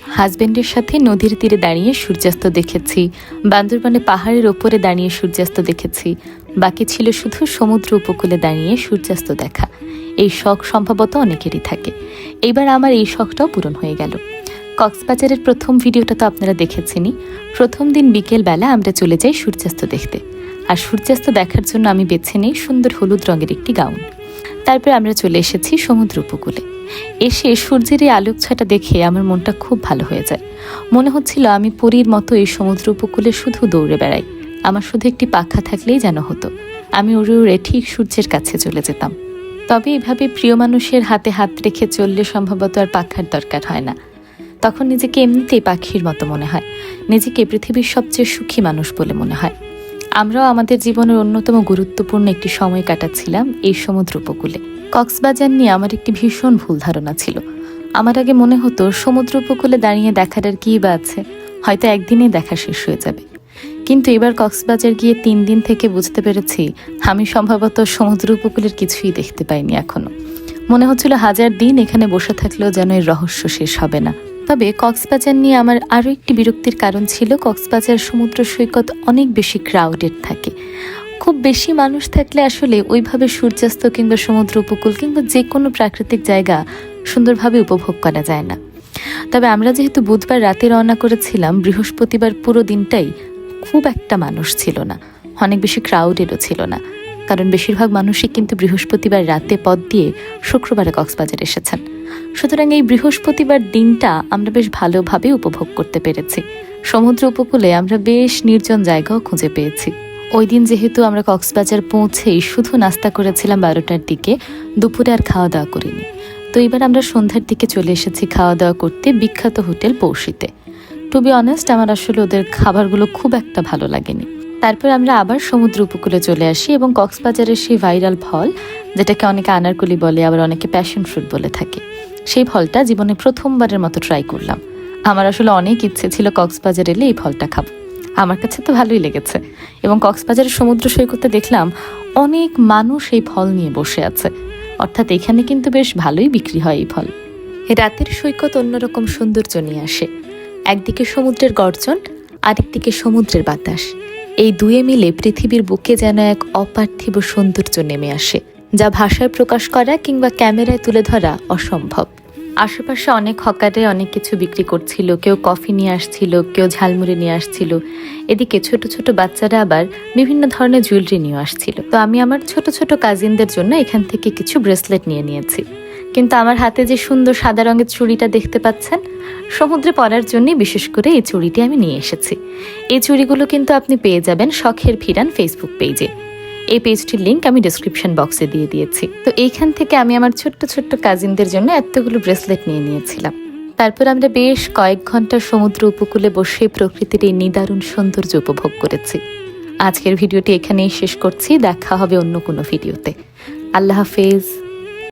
হাজবেন্ডের সাথে নদীর তীরে দাঁড়িয়ে সূর্যাস্ত দেখেছি। বান্দরবানে পাহাড়ের ওপরে দাঁড়িয়ে সূর্যাস্ত দেখেছি। বাকি ছিল শুধু সমুদ্র উপকূলে দাঁড়িয়ে সূর্যাস্ত দেখা। এই শখ সম্ভবত অনেকেরই থাকে। এইবার আমার এই শখটাও পূরণ হয়ে গেল। কক্সবাজারের প্রথম ভিডিওটা তো আপনারা দেখেছেনই। প্রথম দিন বিকেলবেলা আমরা চলে যাই সূর্যাস্ত দেখতে। আর সূর্যাস্ত দেখার জন্য আমি বেছে নিই সুন্দর হলুদ রঙের একটি গাউন। তারপর আমরা চলে এসেছি সমুদ্র উপকূলে। এসে সূর্যের এই আলোকছাটা দেখে আমার মনটা খুব ভালো হয়ে যায়। মনে হচ্ছিল আমি পরীর মতো এই সমুদ্র উপকূলে শুধু দৌড়ে বেড়াই। আমার শুধু একটি পাখা থাকলেই যেন হতো। আমি উড়ে উড়ে ঠিক সূর্যের কাছে চলে যেতাম। তবে এভাবে প্রিয় মানুষের হাতে হাত রেখে চললে সম্ভবত আর পাখার দরকার হয় না। তখন নিজেকে এমনিতেই পাখির মতো মনে হয়। নিজেকে পৃথিবীর সবচেয়ে সুখী মানুষ বলে মনে হয়। আমরাও আমাদের জীবনের অন্যতম গুরুত্বপূর্ণ একটি সময় কাটাচ্ছিলাম এই সমুদ্র উপকূলে কক্সবাজার নিয়ে আমার একটি ভীষণ ভুল ধারণা ছিল। আমার আগে মনে হতো সমুদ্র উপকূলে দাঁড়িয়ে দেখার আর কী বা আছে, হয়তো একদিনেই দেখা শেষ হয়ে যাবে। কিন্তু এবার কক্সবাজার গিয়ে তিন দিন থেকে বুঝতে পেরেছি, আমি সম্ভবত সমুদ্র উপকূলের কিছুই দেখতে পাইনি এখনও। মনে হচ্ছিল হাজার দিন এখানে বসে থাকলেও যেন এর রহস্য শেষ হবে না। তবে কক্সবাজার নিয়ে আমার আরও একটি বিরক্তির কারণ ছিল কক্সবাজার সমুদ্র সৈকত অনেক বেশি ক্রাউডেড থাকে। খুব বেশি মানুষ থাকলে আসলে ওইভাবে সূর্যাস্ত কিংবা সমুদ্র উপকূল কিংবা যে কোনো প্রাকৃতিক জায়গা সুন্দরভাবে উপভোগ করা যায় না। তবে আমরা যেহেতু বুধবার রাতে রওনা করেছিলাম, বৃহস্পতিবার পুরো দিনটাই খুব একটা মানুষ ছিল না, অনেক বেশি ক্রাউডেডও ছিল না। কারণ বেশিরভাগ মানুষই কিন্তু বৃহস্পতিবার রাতে পথ দিয়ে শুক্রবারে কক্সবাজার এসেছেন। সুতরাং এই বৃহস্পতিবার দিনটা আমরা বেশ ভালোভাবে উপভোগ করতে পেরেছি। সমুদ্র উপকূলে আমরা বেশ নির্জন জায়গাও খুঁজে পেয়েছি। ওই দিন যেহেতু আমরা কক্সবাজার পৌঁছেই শুধু নাস্তা করেছিলাম বারোটার দিকে, দুপুরে আর খাওয়া দাওয়া করিনি। তো এবার আমরা সন্ধ্যার দিকে চলে এসেছি খাওয়া দাওয়া করতে বিখ্যাত হোটেল পৌষিতে টু বি অনেস্ট আমার আসলে ওদের খাবারগুলো খুব একটা ভালো লাগেনি। তারপর আমরা আবার সমুদ্র উপকূলে চলে আসি এবং কক্সবাজারের সেই ভাইরাল ফল, যেটাকে অনেকে আনারকলি বলে, আবার অনেকে প্যাশন ফ্রুট বলে থাকে। সেই ফলটা জীবনে প্রথমবারের মতো ট্রাই করলাম। আমার আসলে অনেক ইচ্ছে ছিল কক্সবাজার এলে এই ফলটা খাব। আমার কাছে তো ভালোই লেগেছে। এবং কক্সবাজারের সমুদ্র সৈকতে দেখলাম অনেক মানুষ এই ফল নিয়ে বসে আছে। অর্থাৎ এখানে কিন্তু বেশ ভালোই বিক্রি হয় এই ফল। রাতের সৈকত অন্যরকম সৌন্দর্য নিয়ে আসে। একদিকে সমুদ্রের গর্জন, আরেকদিকে সমুদ্রের বাতাস। এই দুয়ে মিলে পৃথিবীর বুকে যেন এক অপার্থিব সৌন্দর্য নেমে আসে। যা ভাষায় প্রকাশ করা কিংবা ক্যামেরায় তুলে ধরা অসম্ভব। আশেপাশে অনেক হকারে অনেক কিছু বিক্রি করছিল, কেউ কফি নিয়ে আসছিল, কেউ ঝালমুড়ি নিয়ে আসছিল। এদিকে ছোট ছোট বাচ্চারা আবার বিভিন্ন ধরনের জুয়েলারি নিয়ে আসছিল। তো আমি আমার ছোট ছোট কাজিনদের জন্য এখান থেকে কিছু ব্রেসলেট নিয়ে নিয়েছি। কিন্তু আমার হাতে যে সুন্দর সাদা রঙের চুড়িটা দেখতে পাচ্ছেন, সমুদ্রে পরার জন্যই বিশেষ করে এই চুড়িটি আমি নিয়ে এসেছি। এই চুড়িগুলো কিন্তু আপনি পেয়ে যাবেন শখের ফিরান ফেসবুক পেজে। এই পেজটির লিঙ্ক আমি ডিসক্রিপশন বক্সে দিয়ে দিয়েছি। তো এইখান থেকে আমি আমার ছোট্ট ছোট্ট কাজিনদের জন্য এতগুলো ব্রেসলেট নিয়ে নিয়েছিলাম। তারপর আমরা বেশ কয়েক ঘণ্টা সমুদ্র উপকূলে বসে প্রকৃতির এই নিদারুণ সৌন্দর্য উপভোগ করেছি। আজকের ভিডিওটি এখানেই শেষ করছি। দেখা হবে অন্য কোনো ভিডিওতে আল্লাহ হাফেজ।